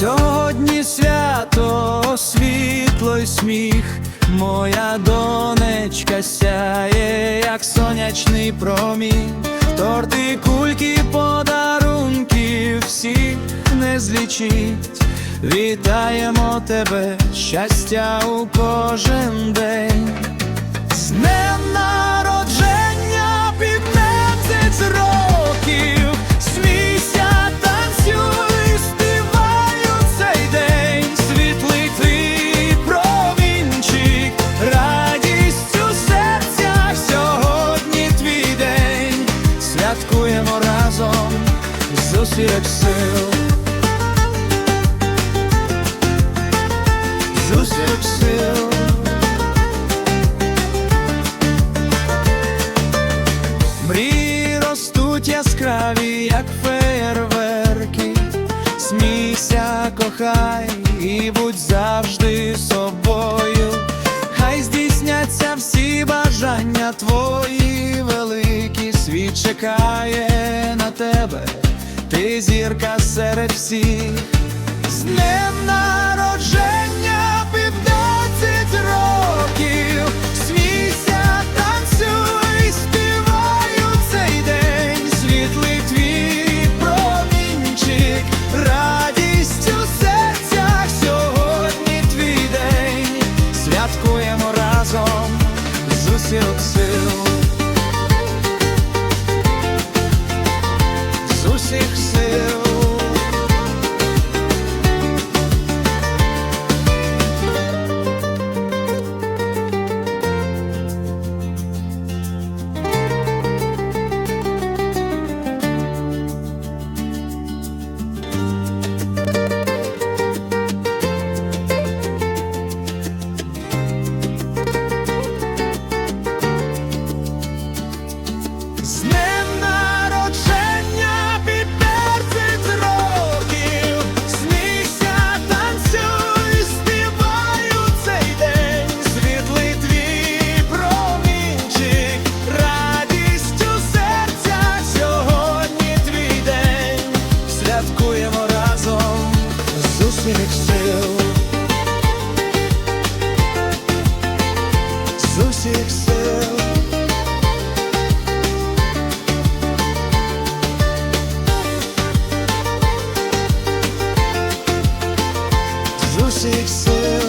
Сьогодні свято світло й сміх, моя донечка сяє, як сонячний промінь, торти, кульки, подарунки всі не злічить, вітаємо тебе, щастя у кожен день. З днем усіх сил. З сил. Мрії ростуть яскраві, як феєрверки. Смійся, кохай і будь завжди собою. Хай здійсняться всі бажання твої великі. Світ чекає на тебе, ти зірка серед всіх. З днем народження крокуємо разом з усіх сил, з усіх сил. З усіх сил.